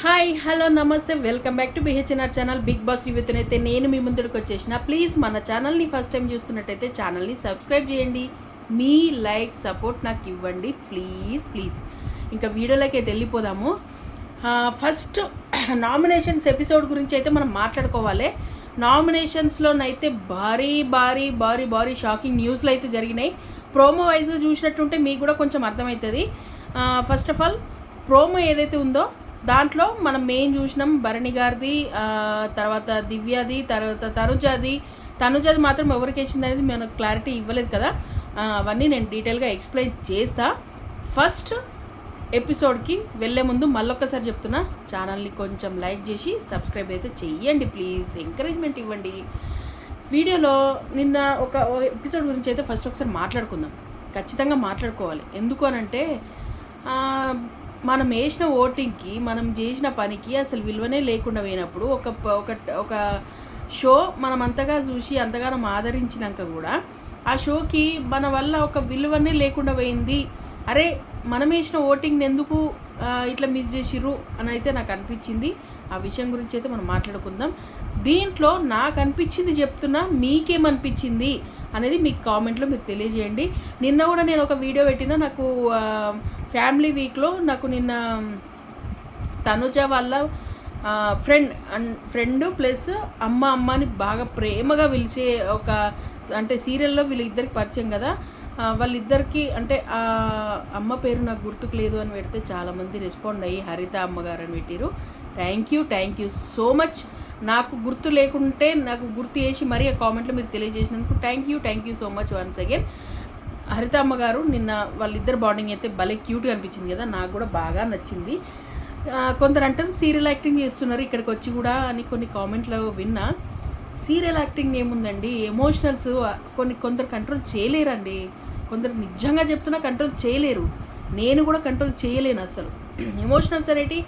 Hi hello namaste. Welcome back to BHNR channel Bigg Boss రివ్యూతో నేను మీ ముందుకు వచ్చేసిన. ప్లీజ్ మన ఛానల్ని ఫస్ట్ టైం చూస్తున్నట్టయితే ఛానల్ని సబ్స్క్రైబ్ చేయండి. మీ లైక్ సపోర్ట్ నాకు ఇవ్వండి. ప్లీజ్ ప్లీజ్ ఇంకా వీడియోలోకి అయితే వెళ్ళిపోదాము. ఫస్ట్ నామినేషన్స్ ఎపిసోడ్ గురించి అయితే మనం మాట్లాడుకోవాలి. నామినేషన్స్లోనైతే భారీ భారీ భారీ భారీ షాకింగ్ న్యూస్లు అయితే జరిగినాయి. ప్రోమో వైజ్ చూసినట్టుంటే మీకు కూడా కొంచెం అర్థమవుతుంది. ఫస్ట్ ఆఫ్ ఆల్ ప్రోమో ఏదైతే ఉందో దాంట్లో మనం మెయిన్ చూసినాం భరణి గారిది తర్వాత దివ్యది తర్వాత తనుజాది. తనుజాది మాత్రం ఎవరికి వేసింది అనేది మనకు క్లారిటీ ఇవ్వలేదు కదా. అవన్నీ నేను డీటెయిల్గా ఎక్స్ప్లెయిన్ చేస్తా. ఫస్ట్ ఎపిసోడ్కి వెళ్ళే ముందు మళ్ళొక్కసారి చెప్తున్నా ఛానల్ని కొంచెం లైక్ చేసి సబ్స్క్రైబ్ అయితే చెయ్యండి ప్లీజ్ ఎంకరేజ్మెంట్ ఇవ్వండి. వీడియోలో నిన్న ఒక ఎపిసోడ్ గురించి అయితే ఫస్ట్ ఒకసారి మాట్లాడుకుందాం. ఖచ్చితంగా మాట్లాడుకోవాలి. ఎందుకు అనంటే మనం వేసిన ఓటింగ్కి మనం చేసిన పనికి అసలు విలువనే లేకుండా పోయినప్పుడు ఒక ఒక ఒక షో మనం అంతగా చూసి అంతగానం ఆదరించినాక కూడా ఆ షోకి మన వల్ల ఒక విలువనే లేకుండా పోయింది. అరే మనం వేసిన ఓటింగ్ని ఎందుకు ఇట్లా మిస్ చేసిర్రు అని అయితే నాకు అనిపించింది. ఆ విషయం గురించి అయితే మనం మాట్లాడుకుందాం. దీంట్లో నాకు అనిపించింది చెప్తున్నా మీకేమనిపించింది అనేది మీకు కామెంట్లో మీరు తెలియజేయండి. నిన్న కూడా నేను ఒక వీడియో పెట్టినా నాకు ఫ్యామిలీ వీక్లో నాకు నిన్న తనుజ వాళ్ళ ఫ్రెండ్ అండ్ ఫ్రెండ్ ప్లస్ అమ్మ అమ్మని బాగా ప్రేమగా పిలిచే ఒక అంటే సీరియల్లో వీళ్ళిద్దరికి పరిచయం కదా. వాళ్ళిద్దరికి అంటే ఆ అమ్మ పేరు నాకు గుర్తుకు లేదు అని పెడితే చాలామంది రెస్పాండ్ అయ్యి హరిత అమ్మగారు అని పెట్టారు thank you thank you so much. నాకు గుర్తు లేకుంటే నాకు గుర్తు చేసి మరీ ఆ కామెంట్లో మీరు తెలియజేసినందుకు thank you thank you so much once again. Haritha అమ్మగారు నిన్న వాళ్ళిద్దరు బాండింగ్ అయితే భలే క్యూట్గా అనిపించింది కదా నాకు కూడా బాగా నచ్చింది. కొందరు అంటారు సీరియల్ యాక్టింగ్ చేస్తున్నారు ఇక్కడికి వచ్చి కూడా అని కొన్ని కామెంట్లో విన్నా. సీరియల్ యాక్టింగ్ ఏముందండి? ఎమోషనల్స్ కొన్ని కొందరు కంట్రోల్ చేయలేరండి. కొందరు నిజంగా చెప్తున్నా కంట్రోల్ చేయలేరు. నేను కూడా కంట్రోల్ చేయలేను అసలు. ఎమోషనల్స్ అనేటి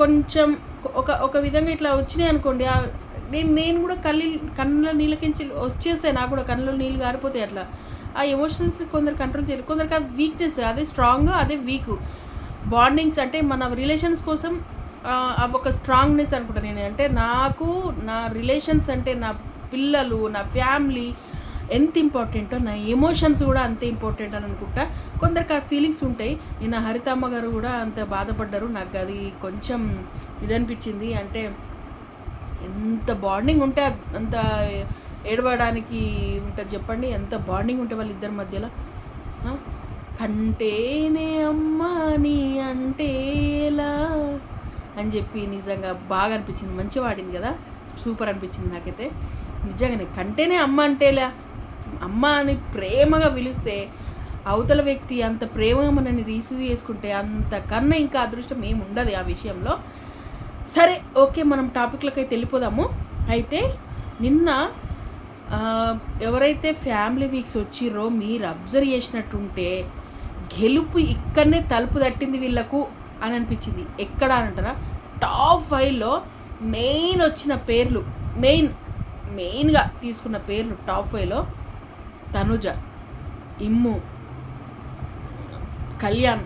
కొంచెం ఒక ఒక విధంగా ఇట్లా వచ్చినాయి అనుకోండి నేను నేను కూడా కళ్ళు కళ్ళ నీళ్ళకించి వచ్చేస్తాయి నాకు కూడా కళ్ళలో నీళ్ళు గారిపోతాయి అట్లా. ఆ ఎమోషనల్స్ కొందరు కంట్రోల్ చేయరు. కొందరికి ఆ వీక్నెస్ అదే స్ట్రాంగ్ అదే వీక్ బాండింగ్స్ అంటే మన రిలేషన్స్ కోసం ఆ, అవి ఒక స్ట్రాంగ్నెస్ అనుకుంటాను నేను. అంటే నాకు నా రిలేషన్స్ అంటే నా పిల్లలు నా ఫ్యామిలీ ఎంత ఇంపార్టెంటో నా ఎమోషన్స్ కూడా అంతే ఇంపార్టెంట్ అని అనుకుంటా. కొందరికి ఆ ఫీలింగ్స్ ఉంటాయి. నిన్న హరితమ్మ గారు కూడా అంత బాధపడ్డారు. నాకు అది కొంచెం ఇది అనిపించింది అంటే ఎంత బాండింగ్ ఉంటే అంత ఏడవడానికి ఉంటుంది చెప్పండి. ఎంత బాండింగ్ ఉంటే వాళ్ళిద్దరి మధ్యలో? కంటేనే అమ్మా నీ అంటేలా అని చెప్పి నిజంగా బాగా అనిపించింది. మంచి వాడింది కదా? సూపర్ అనిపించింది నాకైతే. నిజంగానే కంటేనే అమ్మ అంటేలా. అమ్మ అని ప్రేమగా పిలిస్తే అవతల వ్యక్తి అంత ప్రేమగా మనల్ని రిసీవ్ చేసుకుంటే అంతకన్నా ఇంకా అదృష్టం ఏమి ఉండదు ఆ విషయంలో. సరే ఓకే మనం టాపిక్లోకి అయితే వెళ్ళిపోదాము. అయితే నిన్న ఎవరైతే ఫ్యామిలీ వీక్స్ వచ్చిర్రో మీరు అబ్జర్వ్ చేసినట్టుంటే గెలుపు ఇక్కడనే తలుపు తట్టింది వీళ్ళకు అని అనిపించింది. ఎక్కడ అని అంటారా? టాప్ ఫైవ్లో మెయిన్ వచ్చిన పేర్లు మెయిన్ మెయిన్గా తీసుకున్న పేర్లు టాప్ ఫైవ్లో తనుజ ఇమ్ము కళ్యాణ్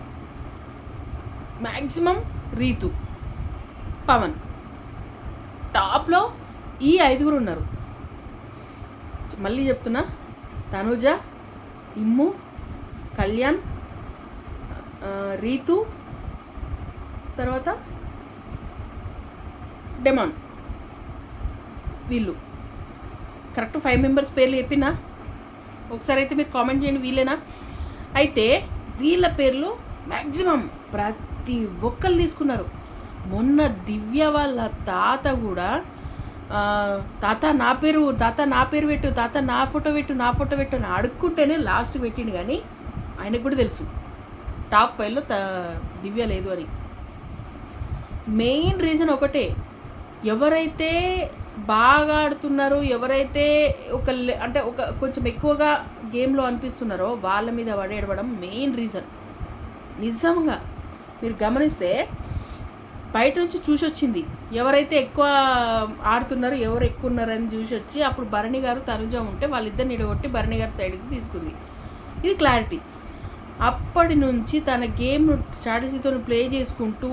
మ్యాక్సిమం రీతు పవన్. టాప్లో ఈ ఐదుగురు ఉన్నారు. మళ్ళీ చెప్తున్నా. తనుజ ఇమ్ము కళ్యాణ్ రీతు తర్వాత డెమాన్. వీళ్ళు. కరెక్ట్ ఫైవ్ మెంబర్స్ పేర్లు చెప్పినా. ఒకసారి అయితే మీరు కామెంట్ చేయండి వీళ్ళేనా? అయితే వీళ్ళ పేర్లు మ్యాక్సిమం ప్రతి ఒక్కరు తీసుకున్నారు. మొన్న దివ్య వాళ్ళ తాత కూడా తాత నా పేరు తాత నా పేరు పెట్టు తాత నా ఫోటో పెట్టు నా ఫోటో పెట్టు అని అడుక్కుంటేనే లాస్ట్ పెట్టిండు కానీ ఆయనకు కూడా తెలుసు. టాప్ ఫైవ్లో త దివ్య లేదు అని. మెయిన్ రీజన్ ఒకటే ఎవరైతే బాగా ఆడుతున్నారో ఎవరైతే ఒక అంటే ఒక కొంచెం ఎక్కువగా గేమ్లో అనిపిస్తున్నారో వాళ్ళ మీద పడేయడం మెయిన్ రీజన్ నిజంగా మీరు గమనిస్తే బయట నుంచి చూసి వచ్చింది. ఎవరైతే ఎక్కువ ఆడుతున్నారు ఎవరు ఎక్కువ ఉన్నారని చూసి వచ్చి అప్పుడు భరణి గారు తనుజ ఉంటే వాళ్ళిద్దరిని ఇడగొట్టి భరణి గారి సైడ్కి తీసుకుంది. ఇది క్లారిటీ. అప్పటి నుంచి తన గేమ్ స్ట్రాటజీతో ప్లే చేసుకుంటూ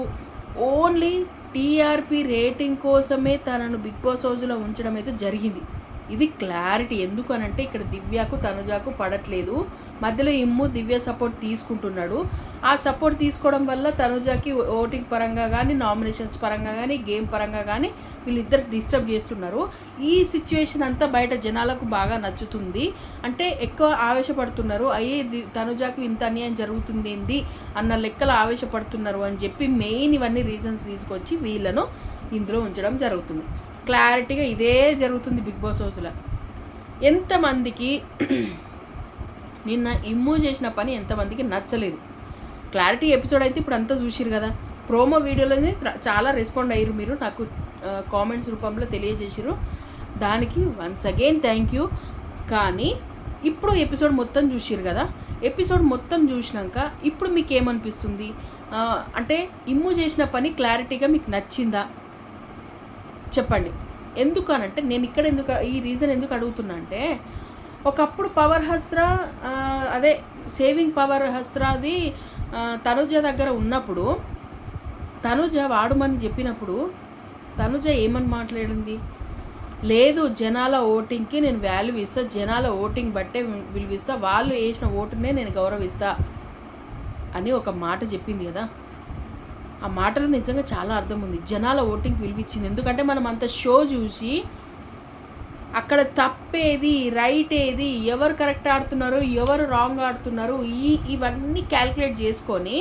ఓన్లీ టీఆర్పీ రేటింగ్ కోసమే తనను బిగ్ బాస్ హౌస్లో ఉంచడం అయితే జరిగింది. ఇది క్లారిటీ. ఎందుకు అనంటే ఇక్కడ దివ్యకు తనుజాకు పడట్లేదు. మధ్యలో ఇమ్ము దివ్య సపోర్ట్ తీసుకుంటున్నాడు. ఆ సపోర్ట్ తీసుకోవడం వల్ల తనుజాకి ఓటింగ్ పరంగా కానీ నామినేషన్స్ పరంగా కానీ గేమ్ పరంగా కానీ వీళ్ళిద్దరు డిస్టర్బ్ చేస్తున్నారు. ఈ సిచ్యువేషన్ అంతా బయట జనాలకు బాగా నచ్చుతుంది. అంటే ఎక్కువ ఆవేశపడుతున్నారు. అయ్యే ది- తనుజాకు ఇంత అన్యాయం జరుగుతుంది ఏంది అన్న లెక్కలు ఆవేశపడుతున్నారు అని చెప్పి మెయిన్ ఇవన్నీ రీజన్స్ తీసుకొచ్చి వీళ్ళను ఇందులో ఉంచడం జరుగుతుంది. క్లారిటీగా ఇదే జరుగుతుంది బిగ్ బాస్ హౌస్లో. ఎంతమందికి నిన్న ఇమ్మూ చేసిన పని ఎంతమందికి నచ్చలేదు. క్లారిటీ ఎపిసోడ్ అయితే ఇప్పుడు అంతా చూసిరు కదా. ప్రోమో వీడియోలోనే చాలా రెస్పాండ్ అయ్యారు మీరు. నాకు కామెంట్స్ రూపంలో తెలియజేసిరు దానికి వన్స్ అగైన్ థ్యాంక్ యూ. కానీ ఇప్పుడు ఎపిసోడ్ మొత్తం చూసిరు కదా. ఎపిసోడ్ మొత్తం చూసినాక ఇప్పుడు మీకు ఏమనిపిస్తుంది అంటే ఇమ్ము చేసిన పని క్లారిటీగా మీకు నచ్చిందా? చెప్పండి. ఎందుకు అనంటే నేను ఇక్కడ ఎందుకు ఈ రీజన్ ఎందుకు అడుగుతున్నా అంటే ఒకప్పుడు పవర్ హస్త్ర అదే సేవింగ్ పవర్ హస్త్రాది తనుజ దగ్గర ఉన్నప్పుడు తనుజ వాడమని చెప్పినప్పుడు తనుజ ఏమని మాట్లాడింది? లేదు జనాల ఓటింగ్కి నేను వాల్యూ ఇస్తా జనాల ఓటింగ్ బట్టే విలువ ఇస్తా వాళ్ళు వేసిన ఓటునే నేను గౌరవిస్తా అని ఒక మాట చెప్పింది కదా. ఆ మాటలో నిజంగా చాలా అర్థం ఉంది. జనాల ఓటింగ్ పిలిపించింది ఎందుకంటే మనం అంత షో చూసి అక్కడ తప్పేది రైట్ ఏది ఎవరు కరెక్ట్ ఆడుతున్నారు ఎవరు రాంగ్ ఆడుతున్నారు ఈ ఇవన్నీ క్యాల్కులేట్ చేసుకొని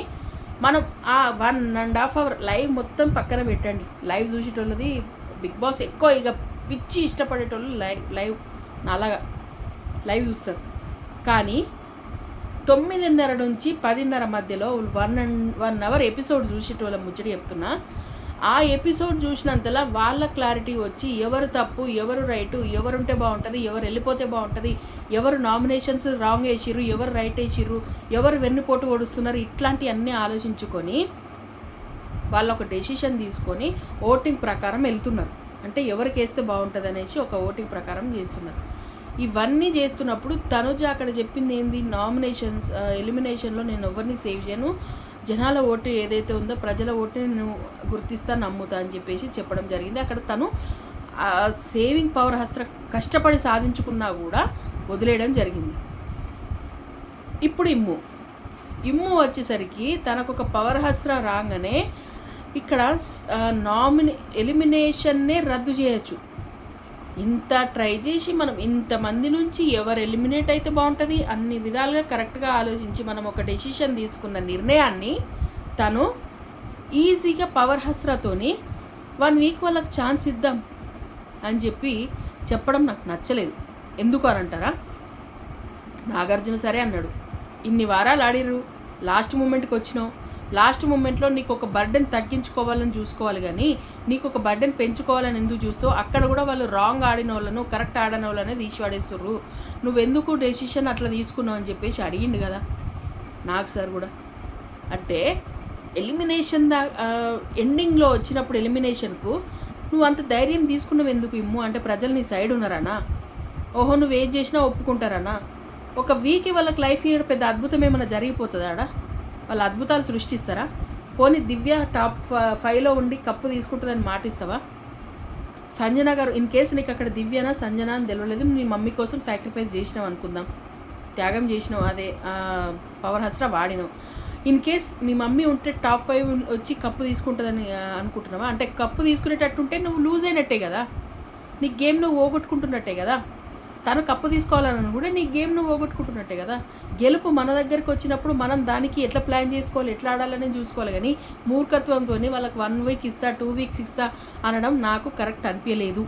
మనం ఆ one and half hour live మొత్తం పక్కన పెట్టండి. లైవ్ చూసేటోళ్ళది బిగ్ బాస్ ఎక్కువ ఇక పిచ్చి ఇష్టపడేటోళ్ళు లైవ్ లైవ్ అలాగా లైవ్ చూస్తారు. కానీ తొమ్మిదిన్నర నుంచి పదిన్నర మధ్యలో one and one hour episode చూసేటోళ్ళ ముచ్చట చెప్తున్నా. ఆ ఎపిసోడ్ చూసినంతలా వాళ్ళ క్లారిటీ వచ్చి ఎవరు తప్పు ఎవరు రైటు ఎవరుంటే బాగుంటుంది ఎవరు వెళ్ళిపోతే బాగుంటుంది ఎవరు నామినేషన్స్ రాంగ్ వేసిర్రు ఎవరు రైట్ వేసిర్రు ఎవరు వెన్నుపోటు ఓడుస్తున్నారు ఇట్లాంటివన్నీ ఆలోచించుకొని వాళ్ళు ఒక డెసిషన్ తీసుకొని ఓటింగ్ ప్రకారం వెళ్తున్నారు. అంటే ఎవరికి వేస్తే బాగుంటుంది అనేసి ఒక ఓటింగ్ ప్రకారం చేస్తున్నారు. ఇవన్నీ చేస్తున్నప్పుడు తనుజ అక్కడ చెప్పింది ఏంది? నామినేషన్స్ ఎలిమినేషన్లో నేను ఎవరిని సేవ్ చేయను. జనాల ఓటు ఏదైతే ఉందో ప్రజల ఓటుని నేను గుర్తిస్తా నమ్ముతా అని చెప్పేసి చెప్పడం జరిగింది. అక్కడ తను సేవింగ్ పవర్ హస్త్ర కష్టపడి సాధించుకున్నా కూడా వదిలేయడం జరిగింది. ఇప్పుడు ఇమ్ము. ఇమ్ము వచ్చేసరికి తనకు ఒక పవర్ హస్త్ర రాగానే ఇక్కడ నామినే ఎలిమినేషన్నే రద్దు చేయొచ్చు. ఇంత ట్రై చేసి మనం ఇంతమంది నుంచి ఎవరు ఎలిమినేట్ అయితే బాగుంటుంది అన్ని విధాలుగా కరెక్ట్గా ఆలోచించి మనం ఒక డెసిషన్ తీసుకున్న నిర్ణయాన్ని తను ఈజీగా పవర్ హస్రతోని వన్ వీక్ వాళ్ళకి ఛాన్స్ ఇద్దాం అని చెప్పి చెప్పడం నాకు నచ్చలేదు. ఎందుకు అని అంటారా? నాగార్జున సరే అన్నాడు. ఇన్ని వారాలు ఆడిర్రు లాస్ట్ మూమెంట్కి వచ్చినావు లాస్ట్ మూమెంట్లో నీకు ఒక బర్డెన్ తగ్గించుకోవాలని చూసుకోవాలి కానీ నీకు ఒక బర్డెన్ పెంచుకోవాలని ఎందుకు చూస్తావు అక్కడ కూడా వాళ్ళు రాంగ్ ఆడిన వాళ్ళను కరెక్ట్ ఆడిన వాళ్ళనే తీసివాడేస్తుర్రు నువ్వెందుకు డెసిషన్ అట్లా తీసుకున్నావు అని చెప్పేసి అడిగిండు కదా నాకు సార్ కూడా. అంటే ఎలిమినేషన్ దా ఎండింగ్లో వచ్చినప్పుడు ఎలిమినేషన్కు నువ్వు అంత ధైర్యం తీసుకున్నావు ఎందుకు ఇమ్ము? అంటే ప్రజలు నీ సైడ్ ఉన్నారనా? ఓహో నువ్వు ఏం చేసినా ఒప్పుకుంటారనా? ఒక వీక్ వాళ్ళకి లైఫ్ ఇయర్ పెద్ద అద్భుతం ఏమైనా జరిగిపోతుందా వాళ్ళు అద్భుతాలు సృష్టిస్తారా? పోనీ దివ్య టాప్ ఫైవ్లో ఉండి కప్పు తీసుకుంటుందని మాటిస్తావా? సంజన గారు ఇన్ కేసు నీకు అక్కడ దివ్యనా సంజన అని తెలియలేదు నీ మమ్మీ కోసం సాక్రిఫైస్ చేసినావు అనుకుందాం. త్యాగం చేసినావు అదే పవర్ హస్రా వాడినావు. ఇన్ కేస్ మీ మమ్మీ ఉంటే టాప్ ఫైవ్ వచ్చి కప్పు తీసుకుంటుందని అనుకుంటున్నావా? అంటే కప్పు తీసుకునేటట్టుంటే నువ్వు లూజ్ అయినట్టే కదా? నీ గేమ్ నువ్వు పోగొట్టుకుంటున్నట్టే కదా? తను కప్పు తీసుకోవాలని కూడా నీ గేమ్ నువ్వు పోగొట్టుకుంటున్నట్టే కదా. గెలుపు మన దగ్గరికి వచ్చినప్పుడు మనం దానికి ఎట్లా ప్లాన్ చేసుకోవాలి ఎట్లా ఆడాలని చూసుకోవాలి కానీ మూర్ఖత్వంతో వాళ్ళకి వన్ వీక్ ఇస్తా టూ వీక్స్ ఇస్తా అనడం నాకు కరెక్ట్ అనిపించలేదు.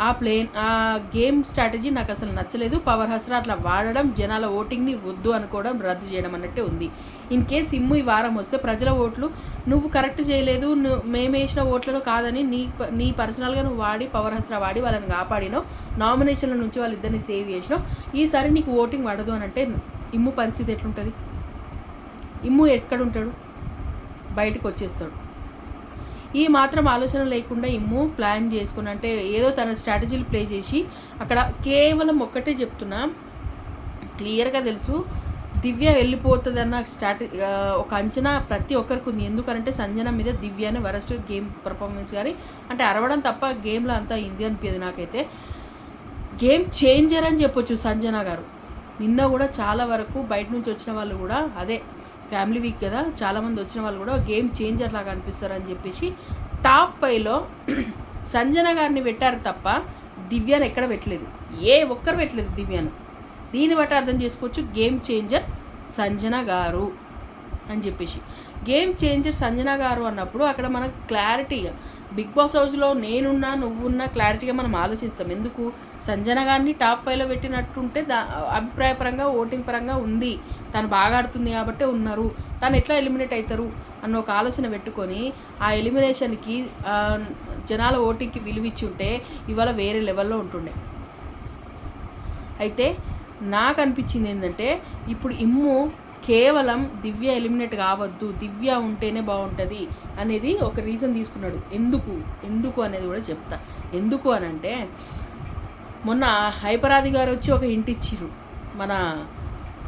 ఆ ప్లేన్ ఆ గేమ్ స్ట్రాటజీ నాకు అసలు నచ్చలేదు. పవర్ హస్రా అట్లా వాడడం జనాల ఓటింగ్ని వద్దు అనుకోవడం రద్దు చేయడం అన్నట్టే ఉంది. ఇన్ కేస్ ఇమ్ము ఈ వారం వస్తే ప్రజల ఓట్లు నువ్వు కరెక్ట్ చేయలేదు నువ్వు మేము వేసిన ఓట్లను కాదని నీ ప- నీ పర్సనల్గా నువ్వు వాడి పవర్ హస్రా వాడి వాళ్ళని కాపాడినావు. నామినేషన్ల నుంచి వాళ్ళిద్దరిని సేవ్ చేసినావు. ఈసారి నీకు ఓటింగ్ పడదు అని అంటే ఇమ్ము పరిస్థితి ఎట్లుంటుంది? ఇమ్ము ఎక్కడుంటాడు? బయటకు వచ్చేస్తాడు ఈ మాత్రం ఆలోచన లేకుండా ఇమ్ము ప్లాన్ చేసుకుని అంటే ఏదో తన స్ట్రాటజీలు ప్లే చేసి అక్కడ కేవలం ఒక్కటే చెప్తున్నా క్లియర్గా తెలుసు దివ్య వెళ్ళిపోతుంది అన్న ఒక అంచనా ప్రతి ఒక్కరికి ఉంది. ఎందుకంటే సంజన మీద దివ్య అనే వరస్ట్ గేమ్ పర్ఫార్మెన్స్ కానీ అంటే అరవడం తప్ప గేమ్లో అంతా ఇంది అనిపించదు నాకైతే. గేమ్ చేంజర్ అని చెప్పొచ్చు సంజన గారు. నిన్న కూడా చాలా వరకు బయట నుంచి వచ్చిన వాళ్ళు కూడా అదే ఫ్యామిలీ వీక్ కదా చాలామంది వచ్చిన వాళ్ళు కూడా గేమ్ చేంజర్ లాగా అనిపిస్తారు అని చెప్పేసి టాప్ ఫైవ్లో సంజన గారిని పెట్టారు తప్ప దివ్యాను ఎక్కడ పెట్టలేదు. ఏ ఒక్కరు పెట్టలేదు దివ్యాను. దీన్ని బట్టి అర్థం చేసుకోవచ్చు గేమ్ చేంజర్ సంజన గారు అని చెప్పేసి. గేమ్ చేంజర్ సంజన గారు అన్నప్పుడు అక్కడ మనకు క్లారిటీగా బిగ్ బాస్ హౌస్లో నేనున్నా నువ్వున్నా క్లారిటీగా మనం ఆలోచిస్తాం. ఎందుకు? సంజన గారిని టాప్ ఫైవ్లో పెట్టినట్టుంటే దా అభిప్రాయపరంగా ఓటింగ్ పరంగా ఉంది. తను బాగా ఆడుతుంది కాబట్టే ఉన్నారు. తను ఎట్లా ఎలిమినేట్ అవుతారు అన్న ఒక ఆలోచన పెట్టుకొని ఆ ఎలిమినేషన్కి జనాల ఓటింగ్కి విలువిచ్చి ఉంటే ఇవాళ వేరే లెవెల్లో ఉంటుండే. అయితే నాకు అనిపించింది ఏంటంటే ఇప్పుడు ఇమ్ము కేవలం దివ్య ఎలిమినేట్ కావద్దు దివ్య ఉంటేనే బాగుంటుంది అనేది ఒక రీజన్ తీసుకున్నాడు. ఎందుకు? ఎందుకు అనేది కూడా చెప్తా. ఎందుకు అని అంటే మొన్న హైపరాది గారు వచ్చి ఒక హింట్ మన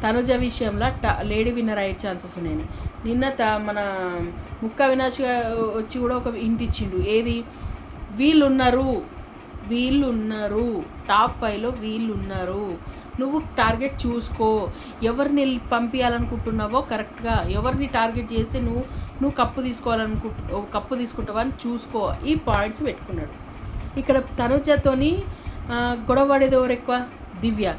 తనుజ విషయంలో ట లేడీ విన్నర్ అయ్యే ఛాన్సెస్ ఉన్నాయని. నిన్న త మన ముక్క వినాశ్ గారు వచ్చి కూడా ఒక హింట్ ఇచ్చిండు. ఏది? వీళ్ళు ఉన్నారు వీళ్ళు ఉన్నారు టాప్ ఫైవ్లో వీళ్ళు ఉన్నారు నువ్వు టార్గెట్ చూసుకో. ఎవరిని పంపించాలనుకుంటున్నావో కరెక్ట్గా ఎవరిని టార్గెట్ చేస్తే నువ్వు నువ్వు కప్పు తీసుకోవాలనుకుంటు కప్పు తీసుకుంటావా అని చూసుకో. ఈ పాయింట్స్ పెట్టుకున్నాడు. ఇక్కడ తనుజతోని ఆ, గొడవ పడేది ఎవరు ఎక్కువ? దివ్య.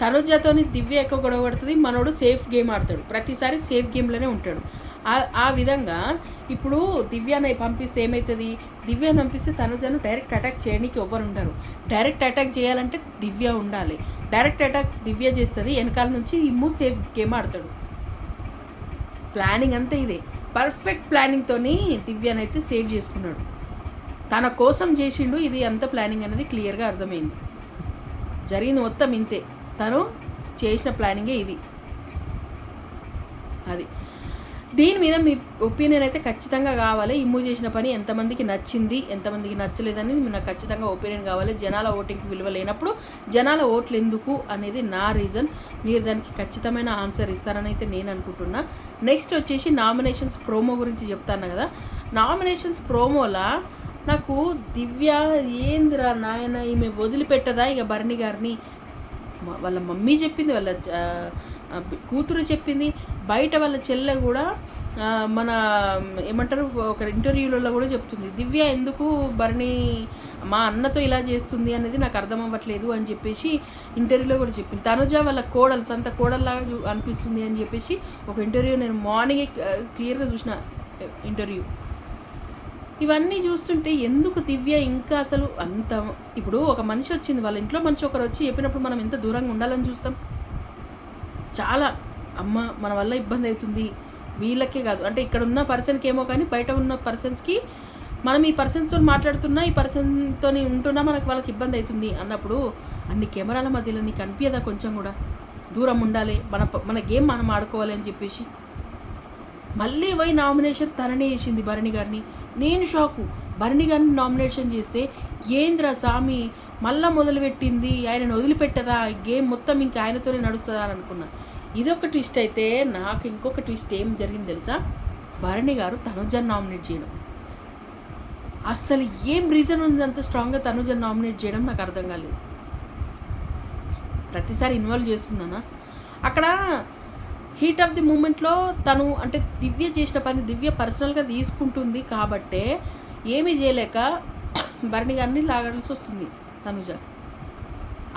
తనుజతోని దివ్య ఎక్కువ గొడవ పడుతుంది. మనోడు సేఫ్ గేమ్ ఆడతాడు. ప్రతిసారి సేఫ్ గేమ్లోనే ఉంటాడు. ఆ- విధంగా ఇప్పుడు దివ్యాని పంపిస్తే ఏమవుతుంది దివ్యాని పంపిస్తే తనుజను డైరెక్ట్ అటాక్ చేయడానికి ఎవరు ఉండరు. డైరెక్ట్ అటాక్ చేయాలంటే దివ్య ఉండాలి. డైరెక్ట్ అటాక్ దివ్య చేస్తుంది వెనకాల నుంచి ఇమ్ము సేఫ్ గేమ్ ఆడతాడు. ప్లానింగ్ అంతా ఇదే. పర్ఫెక్ట్ ప్లానింగ్తోని దివ్యనైతే సేవ్ చేసుకున్నాడు. తన కోసం చేసిండు ఇది అంత ప్లానింగ్ అనేది క్లియర్గా అర్థమైంది. జరిగింది మొత్తం ఇంతే. తను చేసిన ప్లానింగే ఇది. అది. దీని మీద మీ ఒపీనియన్ అయితే ఖచ్చితంగా కావాలి. ఇమ్ము చేసిన పని ఎంతమందికి నచ్చింది ఎంతమందికి నచ్చలేదని నాకు ఖచ్చితంగా ఒపీనియన్ కావాలి. జనాల ఓటింగ్కి విలువ లేనప్పుడు జనాల ఓట్లు ఎందుకు అనేది నా రీజన్. మీరు దానికి ఖచ్చితమైన ఆన్సర్ ఇస్తారని అయితే నేను అనుకుంటున్నా. నెక్స్ట్ వచ్చేసి నామినేషన్స్ ప్రోమో గురించి చెప్తాను కదా. నామినేషన్స్ ప్రోమోలా? నాకు దివ్య ఏందిరా నాయన ఈమె వదిలిపెట్టదా? ఇక భరణి గారిని. వాళ్ళ మమ్మీ చెప్పింది వాళ్ళ కూతురు చెప్పింది బయట వాళ్ళ చెల్లె కూడా మన ఏమంటారు ఒక ఇంటర్వ్యూలలో కూడా చెప్తుంది దివ్య ఎందుకు భరణి మా అన్నతో ఇలా చేస్తుంది అనేది నాకు అర్థం అవ్వట్లేదు అని చెప్పేసి ఇంటర్వ్యూలో కూడా చెప్పింది. తనుజ వాళ్ళ కోడలు సొంత కోడల్లాగా చూ- అనిపిస్తుంది అని చెప్పేసి ఒక ఇంటర్వ్యూ నేను మార్నింగే క్లియర్గా చూసిన ఇంటర్వ్యూ. ఇవన్నీ చూస్తుంటే ఎందుకు దివ్య ఇంకా అసలు అంత ఇప్పుడు ఒక మనిషి వచ్చింది వాళ్ళ ఇంట్లో మనిషి ఒకరు వచ్చి చెప్పినప్పుడు మనం ఎంత దూరంగా ఉండాలని చూస్తాం? చాలా అమ్మ మన వల్ల ఇబ్బంది అవుతుంది. వీళ్ళకే కాదు. అంటే ఇక్కడ ఉన్న పర్సన్కి ఏమో కానీ బయట ఉన్న పర్సన్స్కి మనం ఈ పర్సన్తో మాట్లాడుతున్నా ఈ పర్సన్తో ఉంటున్నా మనకు వాళ్ళకి ఇబ్బంది అవుతుంది అన్నప్పుడు అన్ని కెమెరాల మధ్యలో నీకు అనిపించదా కొంచెం కూడా? దూరం ఉండాలి. మన మన గేమ్ మనం ఆడుకోవాలి అని చెప్పేసి. మళ్ళీ పోయి నామినేషన్ తననే చేసింది భరణి గారిని. నేను షాకు. భరణి గారిని నామినేషన్ చేస్తే ఏంద్రా స్వామి మళ్ళా మొదలుపెట్టింది ఆయనను వదిలిపెట్టదా? ఈ గేమ్ మొత్తం ఇంకా ఆయనతోనే నడుస్తుందా అని అనుకున్నా. ఇదొక ట్విస్ట్ అయితే నాకు ఇంకొక ట్విస్ట్ ఏం జరిగింది తెలుసా? భరణి గారు తనుజన్ నామినేట్ చేయడం. అస్సలు ఏం రీజన్ ఉంది అంత స్ట్రాంగ్గా తనుజన్ నామినేట్ చేయడం నాకు అర్థం కాలేదు. ప్రతిసారి ఇన్వాల్వ్ చేస్తుందనా? అక్కడ హీట్ ఆఫ్ ది మూమెంట్లో తను అంటే దివ్య చేసిన పని దివ్య పర్సనల్గా తీసుకుంటుంది కాబట్టే ఏమీ చేయలేక భరణి గారిని లాగాల్సి వస్తుంది. తనుజ.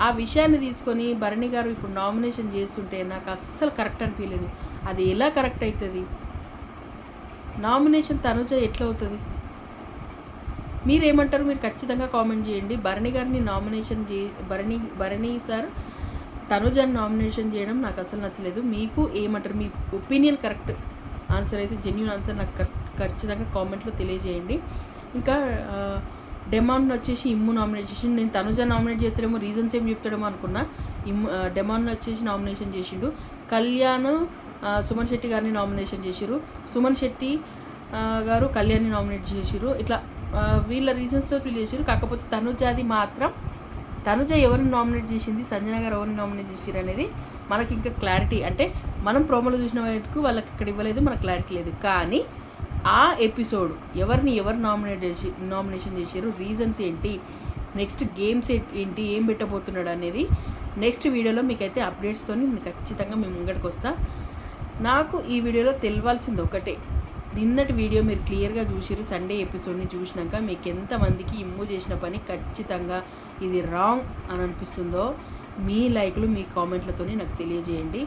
ఆ విషయాన్ని తీసుకొని భరణి గారు ఇప్పుడు నామినేషన్ చేస్తుంటే నాకు అస్సలు కరెక్ట్ అనిపించలేదు అది ఎలా కరెక్ట్ అవుతుంది నామినేషన్ తనుజ ఎట్లా అవుతుంది? మీరేమంటారు? మీరు ఖచ్చితంగా కామెంట్ చేయండి. భరణి గారిని నామినేషన్ చే భరణి భరణి సార్ తనుజని నామినేషన్ చేయడం నాకు అసలు నచ్చలేదు. మీకు ఏమంటారు? మీ ఒపీనియన్ కరెక్ట్ ఆన్సర్ అయితే జెన్యున్ ఆన్సర్ నాకు కరెక్ట్ ఖచ్చితంగా కామెంట్లో తెలియజేయండి. ఇంకా డెమాన్ వచ్చేసి ఇమ్ము నామినేట్ చేసి నేను తనుజ నామినేట్ చేస్తాడేమో రీజన్స్ ఏం చెప్తాడేమో అనుకున్నా. ఇమ్ము డెమాన్ వచ్చేసి నామినేషన్ చేసిండు. కళ్యాణ్ సుమన్ శెట్టి గారిని నామినేషన్ చేసిరు సుమన్ శెట్టి గారు కళ్యాణ్ని నామినేట్ చేసిరు ఇట్లా వీళ్ళ రీజన్స్తో ఫీల్ చేసిరు కాకపోతే తనుజాది మాత్రం తనుజ ఎవరిని నామినేట్ చేసింది సంజన గారు ఎవరిని నామినేట్ చేసిరు అనేది మనకి ఇంకా క్లారిటీ అంటే మనం ప్రోమోలో చూసిన వాటికి వాళ్ళకి ఇక్కడ ఇవ్వలేదు మనకు క్లారిటీ లేదు. కానీ ఆ ఎపిసోడ్ ఎవరిని ఎవరు నామినేట్ చేసి నామినేషన్ చేశారు రీజన్స్ ఏంటి నెక్స్ట్ గేమ్స్ ఏంటి ఏం పెట్టబోతున్నాడు అనేది నెక్స్ట్ వీడియోలో మీకైతే అప్డేట్స్తో నేను ఖచ్చితంగా మేము ముంగడికి వస్తా. నాకు ఈ వీడియోలో తెలియాల్సింది ఒకటే. నిన్నటి వీడియో మీరు క్లియర్గా చూసిరు సండే ఎపిసోడ్ని చూసినాక మీకు ఎంతమందికి ఇమ్ము చేసిన పని ఖచ్చితంగా ఇది రాంగ్ అని అనిపిస్తుందో మీ లైక్లు మీ కామెంట్లతోనే నాకు తెలియజేయండి.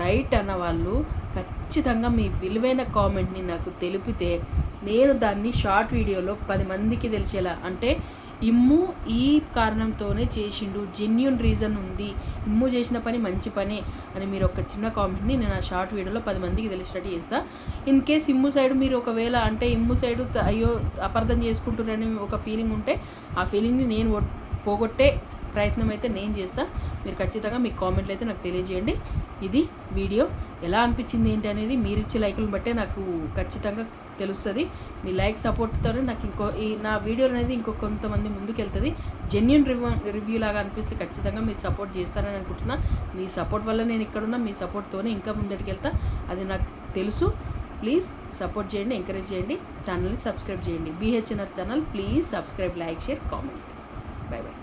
రైట్ అన్న వాళ్ళు ఖచ్చితంగా మీ విలువైన కామెంట్ని నాకు తెలిపితే నేను దాన్ని షార్ట్ వీడియోలో పది మందికి తెలిసేలా అంటే ఇమ్ము ఈ కారణంతోనే చేసిండు జెన్యున్ రీజన్ ఉంది ఇమ్ము చేసిన పని మంచి పని అని మీరు ఒక చిన్న కామెంట్ని నేను ఆ షార్ట్ వీడియోలో పది మందికి తెలిసినట్టు చేస్తా. ఇన్ కేస్ ఇమ్ము సైడ్ మీరు ఒకవేళ అంటే ఇమ్ము సైడ్ అయ్యో అపార్థం చేసుకుంటున్నారని ఒక ఫీలింగ్ ఉంటే ఆ ఫీలింగ్ని నేను పోగొట్టే ప్రయత్నం అయితే నేను చేస్తా. మీరు ఖచ్చితంగా మీ కామెంట్లు అయితే నాకు తెలియజేయండి. ఇది వీడియో ఎలా అనిపించింది ఏంటి అనేది మీరు ఇచ్చే లైకులను బట్టే నాకు ఖచ్చితంగా తెలుస్తుంది. మీ లైక్ సపోర్ట్తో నాకు ఇంకో ఈ నా వీడియో అనేది ఇంకో కొంతమంది ముందుకు వెళ్తుంది జెన్యున్ రివ్యూ రివ్యూ లాగా అనిపిస్తే ఖచ్చితంగా మీరు సపోర్ట్ చేస్తారని అనుకుంటున్నా. మీ సపోర్ట్ వల్ల నేను ఇక్కడున్నా మీ సపోర్ట్తోనే ఇంకా ముందటికి వెళ్తా అది నాకు తెలుసు. ప్లీజ్ సపోర్ట్ చేయండి ఎంకరేజ్ చేయండి. ఛానల్ని సబ్స్క్రైబ్ చేయండి. BHNR channel please subscribe like share comment. Bye bye.